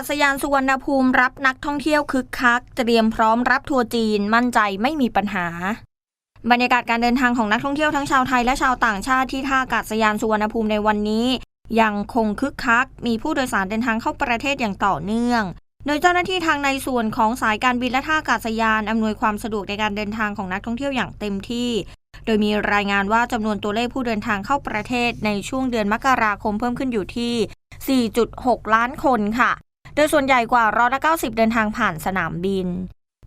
าศยานสุวรรณภูมิรับนักท่องเที่ยวคึกคัก เตรียมพร้อมรับทัวร์จีนมั่นใจไม่มีปัญหา บรรยากาศการเดินทางของนักท่องเที่ยวทั้งชาวไทยและชาวต่างชาติที่ท่าอากาศยานสุวรรณภูมิในวันนี้ ยังคงคึกคัก มีผู้โดยสารเดินทางเข้าประเทศอย่างต่อเนื่อง โดยเจ้าหน้าที่ทางในส่วนของสายการบินและท่าอากาศยานอำนวยความสะดวกในการเดินทางของนักท่องเที่ยวอย่างเต็มที่ โดยมีรายงานว่าจำนวนตัวเลขผู้เดินทางเข้าประเทศในช่วงเดือนมกราคมเพิ่มขึ้นอยู่ที่4.6 ล้านคนค่ะ โดยส่วนใหญ่กว่าร้อยละ90 เดินทางผ่านสนามบิน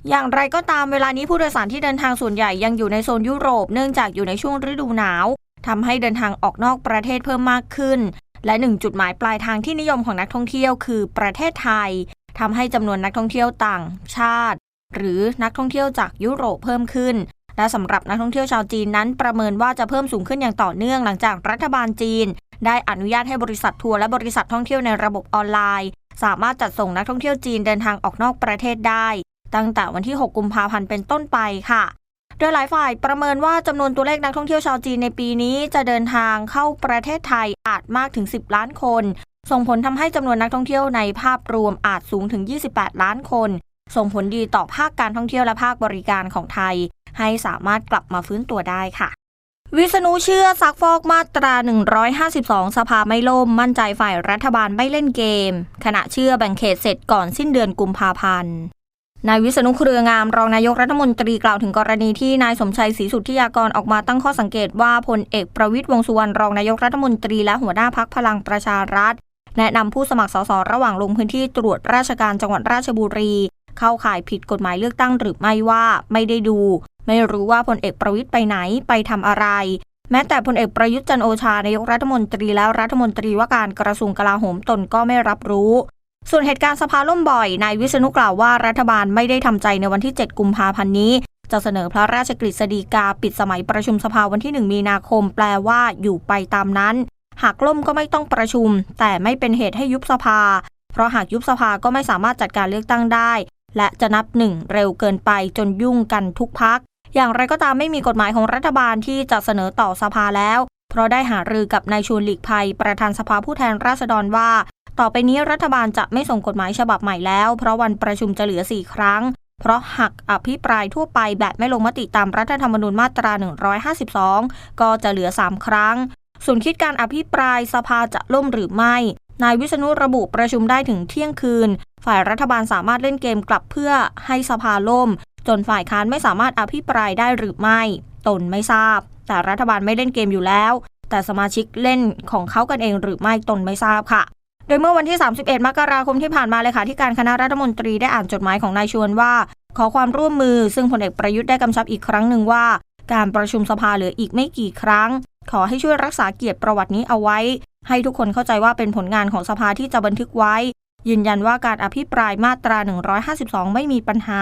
อย่างไรก็ตามเวลานี้ผู้โดยสารที่เดินทางส่วนใหญ่ยังอยู่ในโซนยุโรปเนื่องจากอยู่ในช่วงฤดูหนาวทำให้เดินทางออกนอกประเทศเพิ่มมากขึ้น และหนึ่งจุดหมายปลายทางที่นิยมของนักท่องเที่ยวคือประเทศไทยทำให้จำนวนนักท่องเที่ยวต่างชาติ หรือนักท่องเที่ยวจากยุโรปเพิ่มขึ้น และสำหรับนักท่องเที่ยวชาวจีนนั้นประเมินว่าจะเพิ่มสูงขึ้นอย่างต่อเนื่องหลังจากรัฐบาลจีน ได้อนุญาตให้บริษัททัวร์และบริษัทท่องเที่ยวในระบบออนไลน์ สามารถจัดส่งนักท่องเที่ยวจีนเดินทางออกนอกประเทศได้ ตั้งแต่วันที่ 6 กุมภาพันธ์เป็นต้นไปค่ะ โดยหลายฝ่ายประเมินว่าจำนวนตัวเลขนักท่องเที่ยวชาวจีนในปีนี้ จะเดินทางเข้าประเทศไทยอาจมากถึง 10 ล้านคน ส่งผลทำให้จำนวนนักท่องเที่ยวในภาพรวมอาจสูงถึง 28 ล้านคน ส่งผลดีต่อภาคการท่องเที่ยวและภาคบริการของไทย ให้สามารถกลับมาฟื้นตัวได้ค่ะ วิษณุเชื่อซักฟอกมาตรา 152 สภาไม่ล่ม มั่นใจฝ่ายรัฐบาลไม่เล่นเกม ขณะเชื่อแบ่งเขตเสร็จก่อนสิ้นเดือนกุมภาพันธ์นายวิษณุเครืองามรองนายกรัฐมนตรีกล่าวถึงกรณีที่นายสมชัยศรีสุทธิยากรออกมาตั้งข้อสังเกตว่าพลเอกประวิตยวงสุวรรณรองนายกรัฐมนตรีและหัวหน้าพักพลังประชารัฐ แนะนำผู้สมัครสสระหว่างลงพื้นที่ตรวจราชการจังหวัดราชบุรี เข้าข่ายผิดกฎหมายเลือกตั้งหรือไม่ว่าไม่ได้ดู ไม่รู้ว่าพลเอกประวิตยไปไหนไปทำอะไร แม้แต่พลเอกประยุทธ์จันโอชานายกรัฐมนตรีแล้วรัฐมนตรีว่าการกระทรวงกลาโหมตนก็ไม่รับรู้ ส่วนเหตุการณ์สภาล่มบ่อยนายวิษณุกล่าวว่ารัฐบาลไม่ได้ทำใจในวันที่ 7 กุมภาพันธ์นี้ จะเสนอพระราชกฤษฎีกาปิดสมัยประชุมสภาวันที่ 1 มีนาคม แปลว่าอยู่ไปตามนั้น หากล่มก็ไม่ต้องประชุม แต่ไม่เป็นเหตุให้ยุบสภา เพราะหากยุบสภาก็ไม่สามารถจัดการเลือกตั้งได้และจะนับหนึ่งเร็วเกินไปจนยุ่งกันทุกพัก อย่างไรก็ตามไม่มีกฎหมายของรัฐบาลที่จะเสนอต่อสภาแล้ว เพราะได้หารือกับนายชวนหลีกภัย ประธานสภาผู้แทนราษฎรว่า ต่อไปนี้รัฐบาลจะไม่ส่งกฎหมายฉบับใหม่แล้ว เพราะวันประชุมจะเหลือ 4 ครั้ง เพราะหักอภิปรายทั่วไปแบบไม่ลงมติตามรัฐธรรมนูญมาตรา 152 ก็จะเหลือ 3 ครั้งส่วนคิดการอภิปรายสภาจะล่มหรือไม่ นายวิษณุระบุประชุมได้ถึงเที่ยงคืน ฝ่ายรัฐบาลสามารถเล่นเกมกลับเพื่อให้สภาล่ม จนฝ่ายค้านไม่สามารถอภิปรายได้หรือไม่ ตนไม่ทราบ แต่รัฐบาลไม่เล่นเกมอยู่แล้ว แต่สมาชิกเล่นของเขากันเองหรือไม่ตนไม่ทราบค่ะ โดยเมื่อวันที่ 31 มกราคมที่ผ่านมาเลยค่ะที่การคณะรัฐมนตรีได้อ่านจดหมายของนายชวนว่า ขอความร่วมมือ ซึ่งพลเอกประยุทธ์ได้กำชับอีกครั้งหนึ่งว่า การประชุมสภาเหลืออีกไม่กี่ครั้ง ขอให้ช่วยรักษาเกียรติประวัตินี้เอาไว้ ให้ทุกคนเข้าใจว่าเป็นผลงานของสภาที่จะบันทึกไว้ ยืนยันว่าการอภิปรายมาตรา 152 ไม่มีปัญหา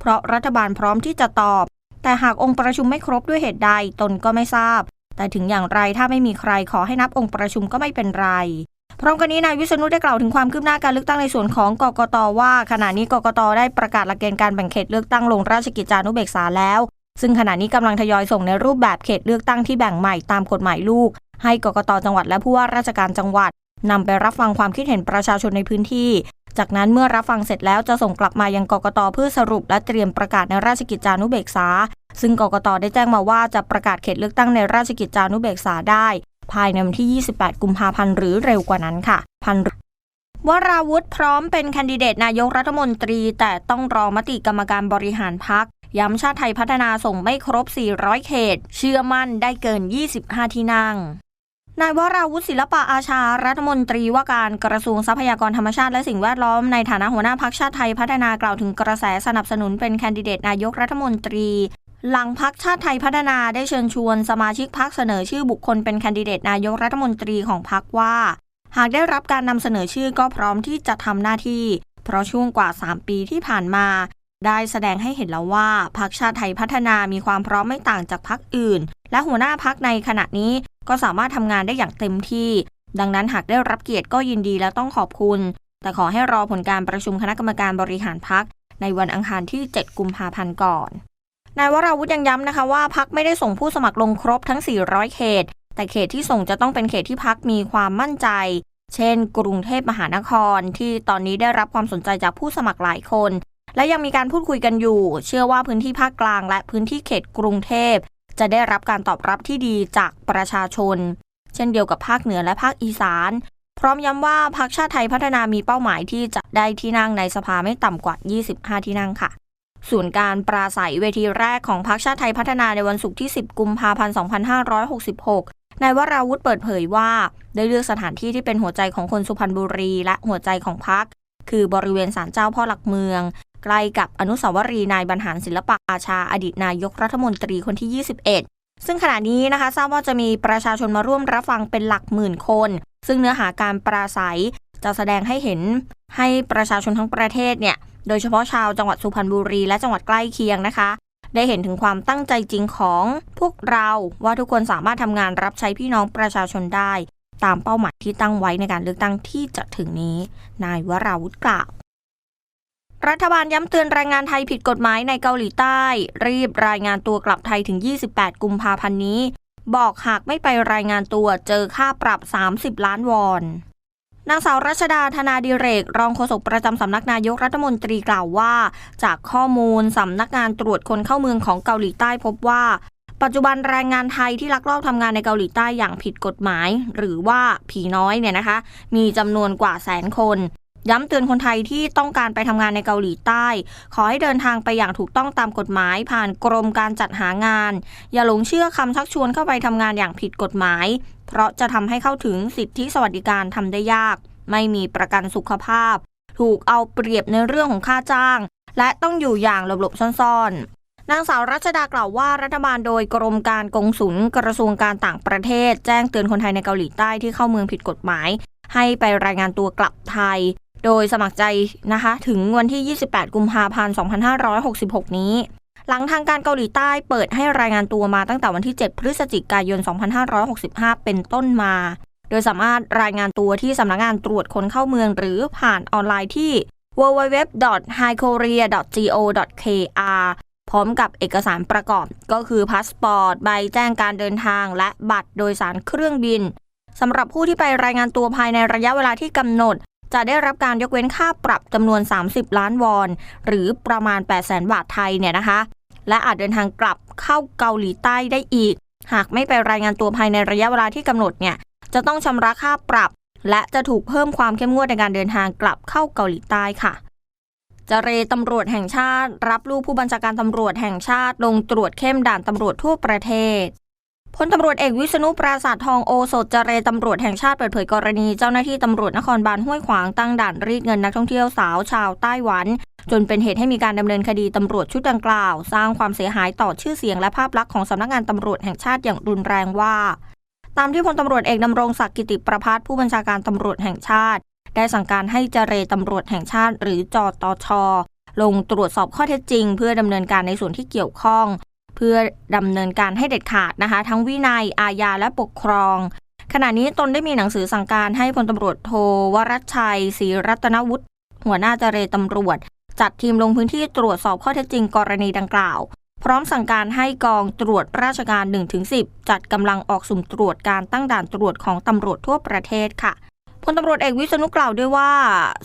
เพราะรัฐบาลพร้อมที่จะตอบ แต่หากองค์ประชุมไม่ครบด้วยเหตุใดตนก็ไม่ทราบ แต่ถึงอย่างไรถ้าไม่มีใครขอให้นับองค์ประชุมก็ไม่เป็นไรพร้อมกันนี้นายวิษณุได้กล่าวถึงความคืบหน้าการเลือกตั้งในส่วนของกกตว่า ขณะนี้กกตได้ประกาศหลักเกณฑ์การแบ่งเขตเลือกตั้งลงราชกิจจานุเบกษาแล้ว ซึ่งขณะนี้กำลังทยอยส่งในรูปแบบเขตเลือกตั้งที่แบ่งใหม่ตามกฎหมายลูก ให้กกตจังหวัดและผู้ว่าราชการจังหวัดนำไปรับฟังความคิดเห็นประชาชนในพื้นที่ จากนั้นเมื่อรับฟังเสร็จแล้วจะส่งกลับมายังกกตเพื่อสรุปและเตรียมประกาศในราชกิจจานุเบกษา ซึ่งกกตได้แจ้งมาว่าจะประกาศเขตเลือกตั้งในราชกิจจานุเบกษาได้ ภายในวันที่ 28 กุมภาพันธ์หรือเร็วกว่านั้นค่ะ พันวราวุธพร้อมเป็นแคนดิเดตนายกรัฐมนตรี แต่ต้องรอมติกรรมการบริหารพัก ย้ำชาติไทยพัฒนาส่งไม่ครบ 400 เขต เชื่อมั่นได้เกิน 25 ที่นั่งนายวราวุฒิศิลปะอาชารัฐมนตรีว่าการกระทรวงทรัพยากรธรรมชาติและสิ่งแวดล้อมในฐานะหัวหน้าพักชาติไทยพัฒนากล่าวถึงกระแสสนับสนุนเป็นแคนดิเดตนายกรัฐมนตรี หลังพักชาติไทยพัฒนาได้เชิญชวนสมาชิกพักเสนอชื่อบุคคลเป็นแคนดิเดตนายกรัฐมนตรีของพักว่า หากได้รับการนำเสนอชื่อก็พร้อมที่จะทำหน้าที่ เพราะช่วงกว่า 3 ปีที่ผ่านมา ได้แสดงให้เห็นแล้วว่าพักชาติไทยพัฒนามีความพร้อมไม่ต่างจากพักอื่น และหัวหน้าพักในขณะนี้ก็สามารถทำงานได้อย่างเต็มที่ ดังนั้นหากได้รับเกียรติก็ยินดีและต้องขอบคุณ แต่ขอให้รอผลการประชุมคณะกรรมการบริหารพักในวันอังคารที่ 7 กุมภาพันธ์ก่อนนายวราวุฒิยังย้ำนะคะว่าพักไม่ได้ส่งผู้สมัครลงครบทั้ง 400 เขต แต่เขตที่ส่งจะต้องเป็นเขตที่พักมีความมั่นใจ เช่น กรุงเทพมหานครที่ตอนนี้ได้รับความสนใจจากผู้สมัครหลายคน และยังมีการพูดคุยกันอยู่ เชื่อว่าพื้นที่ภาคกลางและพื้นที่เขตกรุงเทพ จะได้รับการตอบรับที่ดีจากประชาชน เช่นเดียวกับภาคเหนือและภาคอีสาน พร้อมย้ำว่าพรรคชาติไทยพัฒนามีเป้าหมายที่จะได้ที่นั่งในสภาไม่ต่ำกว่า 25 ที่นั่งค่ะส่วนการปราศัยเวทีแรกของพรรคชาติไทยพัฒนาในวันศุกร์ที่ 10 กุมภาพันธ์ 2566 นายวราวุธเปิดเผยว่า ได้เลือกสถานที่ที่เป็นหัวใจของคนสุพรรณบุรี และหัวใจของพรรคคือบริเวณศาลเจ้าพ่อหลักเมือง ใกล้กับอนุสาวรีย์นายบรรหารศิลปะอาชาอดีตนายกรัฐมนตรีคนที่ 21 ซึ่งขณะนี้นะคะทราบว่าจะมีประชาชนมาร่วมรับฟังเป็นหลักหมื่นคน ซึ่งเนื้อหาการปราศัยจะแสดงให้เห็นให้ประชาชนทั้งประเทศเนี่ย โดยเฉพาะชาวจังหวัดสุพรรณบุรีและจังหวัดใกล้เคียงนะคะ ได้เห็นถึงความตั้งใจจริงของพวกเราว่าทุกคนสามารถทำงานรับใช้พี่น้องประชาชนได้ ตามเป้าหมายที่ตั้งไว้ในการเลือกตั้งที่จะถึงนี้ นายวราวุธกล่าว รัฐบาลย้ำเตือนแรงงานไทยผิดกฎหมายในเกาหลีใต้ รีบรายงานตัวกลับไทยถึง 28 กุมภาพันธ์นี้ บอกหากไม่ไปรายงานตัวเจอค่าปรับ 30 ล้านวอนนางสาวรัชดาธนาดิเรก รองโฆษกประจำสำนักนายกรัฐมนตรีกล่าวว่า จากข้อมูลสำนักงานตรวจคนเข้าเมืองของเกาหลีใต้พบว่า ปัจจุบันแรงงานไทยที่ลักลอบทำงานในเกาหลีใต้อย่างผิดกฎหมาย หรือว่าผีน้อยเนี่ยนะคะ มีจำนวนกว่าแสนคน ย้ำเตือนคนไทยที่ต้องการไปทำงานในเกาหลีใต้ ขอให้เดินทางไปอย่างถูกต้องตามกฎหมาย ผ่านกรมการจัดหางาน อย่าหลงเชื่อคำชักชวนเข้าไปทำงานอย่างผิดกฎหมาย เพราะจะทำให้เข้าถึงสิทธิสวัสดิการทำได้ยาก ไม่มีประกันสุขภาพ ถูกเอาเปรียบในเรื่องของค่าจ้าง และต้องอยู่อย่างหลบๆซ่อนๆนางสาวรัชดากล่าวว่ารัฐบาลโดยกรมการกงสุลกระทรวงการต่างประเทศ แจ้งเตือนคนไทยในเกาหลีใต้ที่เข้าเมืองผิดกฎหมาย ให้ไปรายงานตัวกลับไทย โดยสมัครใจนะคะ ถึงวันที่ 28 กุมภาพันธ์ 2566 นี้ หลังทางการเกาหลีใต้เปิดให้รายงานตัวมาตั้งแต่วันที่ 7 พฤศจิกายน 2565 เป็นต้นมา โดยสามารถรายงานตัวที่สำนักงานตรวจคนเข้าเมืองหรือผ่านออนไลน์ที่ www.highkorea.go.kr พร้อมกับเอกสารประกอบก็คือพาสปอร์ต ใบแจ้งการเดินทาง และบัตรโดยสารเครื่องบินสำหรับผู้ที่ไปรายงานตัวภายในระยะเวลาที่กำหนด จะได้รับการยกเว้นค่าปรับจำนวน 30 ล้านวอน หรือประมาณ 8 0 0แสนบาทไทยเนี่ยนะคะ และอาจเดินทางกลับเข้าเกาหลีใต้ได้อีก หากไม่ไปรายงานตัวภายในระยะเวลาที่กำหนดเนี่ยจะต้องชำระค่าปรับ และจะถูกเพิ่มความเข้มงวดในการเดินทางกลับเข้าเกาหลีใต้ค่ะเจรตำรวจแห่งชาติ รับลูกผู้บัญชาการตำรวจแห่งชาติ ลงตรวจเข้มด่านตำรวจทั่วประเทศ พลตำรวจเอกวิษณุปราศาสทองโอสถเจรตำรวจแห่งชาติเปิดเผยกรณี เจ้าหน้าที่ตำรวจนครบาลห้วยขวางตั้งด่านรีดเงินนักท่องเที่ยวสาวชาวไต้หวัน จนเป็นเหตุให้มีการดำเนินคดีตำรวจชุดดังกล่าว สร้างความเสียหายต่อชื่อเสียงและภาพลักษณ์ของสำนักงานตำรวจแห่งชาติอย่างรุนแรงว่า ตามที่พลตำรวจเอกดำรงศักดิ์กิติประพัฒผู้บัญชาการตำรวจแห่งชาติ ได้สั่งการให้เจรตำรวจแห่งชาติ หรือจอตชลงตรวจสอบข้อเท็จจริง เพื่อดำเนินการในส่วนที่เกี่ยวข้อง พื่อดำเนินการให้เด็ดขาดนะคะ ทั้งวินัยอาญาและปกครอง ขณะนี้ตนได้มีหนังสือสั่งการให้พลตำรวจโทวรัชชัยศรีรัตนวุฒิหัวหน้าเจรตำรวจ จัดทีมลงพื้นที่ตรวจสอบข้อเท็จจริงกรณีดังกล่าว พร้อมสั่งการให้กองตรวจราชการ 1-10 จัดกำลังออกสุ่มตรวจการตั้งด่านตรวจของตำรวจทั่วประเทศค่ะ พลตำรวจเอกวิษณุกล่าวด้วยว่า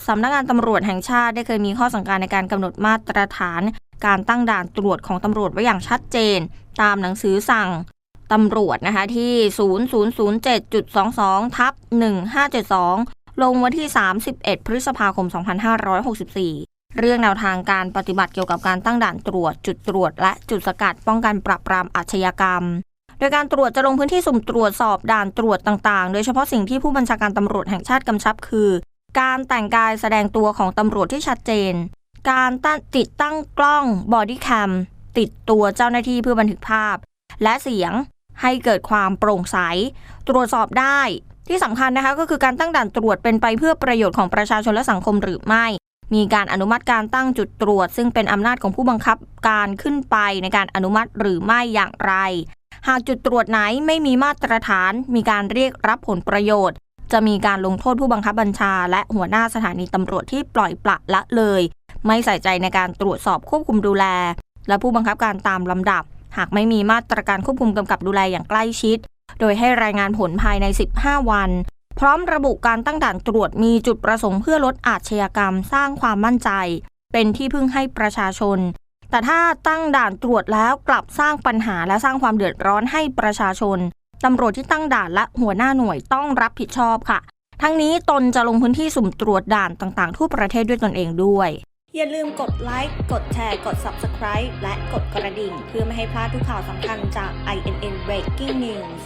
สำนักงานตำรวจแห่งชาติได้เคยมีข้อสั่งการในการกำหนดมาตรฐาน การตั้งด่านตรวจของตำรวจไว้อย่างชัดเจน ตามหนังสือสั่งตำรวจนะคะที่ 0007.22 ทับ 1572 ลงวันที่ 31 พฤษภาคม 2564 เรื่องแนวทางการปฏิบัติเกี่ยวกับการตั้งด่านตรวจ จุดตรวจ และจุดสกัดป้องกันปราบปรามอาชญากรรม โดยการตรวจจะลงพื้นที่สุ่มตรวจสอบด่านตรวจต่างๆ โดยเฉพาะสิ่งที่ผู้บัญชาการตำรวจแห่งชาติกำชับคือ การแต่งกายแสดงตัวของตำรวจที่ชัดเจน การต,ติดตั้งกล้องบอดี้แคมติดตัวเจ้าหน้าที่เพื่อบันทึกภาพ และเสียงให้เกิดความโปร่งใส ตรวจสอบได้ที่สำคัญนะคะก็คือการตั้งด่านตรวจเป็นไปเพื่อประโยชน์ของประชาชนและสังคมหรือไม่ มีการอนุมัติการตั้งจุดตรวจ ซึ่งเป็นอำนาจของผู้บังคับการขึ้นไปในการอนุมัติหรือไม่อย่างไร หากจุดตรวจไหนไม่มีมาตรฐาน มีการเรียกรับผลประโยชน์ จะมีการลงโทษผู้บังคับบัญชา และหัวหน้าสถานีตำรวจที่ปล่อยปละละเลย ไม่ใส่ใจในการตรวจสอบควบคุมดูแล และผู้บังคับการตามลำดับ หากไม่มีมาตรการควบคุมกำกับดูแลอย่างใกล้ชิด โดยให้รายงานผลภายใน 15 วัน พร้อมระบุการตั้งด่านตรวจมีจุดประสงค์เพื่อลดอาชญากรรม สร้างความมั่นใจ เป็นที่พึ่งให้ประชาชน แต่ถ้าตั้งด่านตรวจแล้วกลับสร้างปัญหาและสร้างความเดือดร้อนให้ประชาชนตำรวจที่ตั้งด่านและหัวหน้าหน่วยต้องรับผิดชอบค่ะ ทั้งนี้ตนจะลงพื้นที่สุ่มตรวจด่านต่างๆ ทั่วประเทศด้วยตนเองด้วย อย่าลืมกดไลค์ กดแชร์ กด Subscribe และกดกระดิ่ง เพื่อไม่ให้พลาดทุกข่าวสำคัญจาก INN Breaking News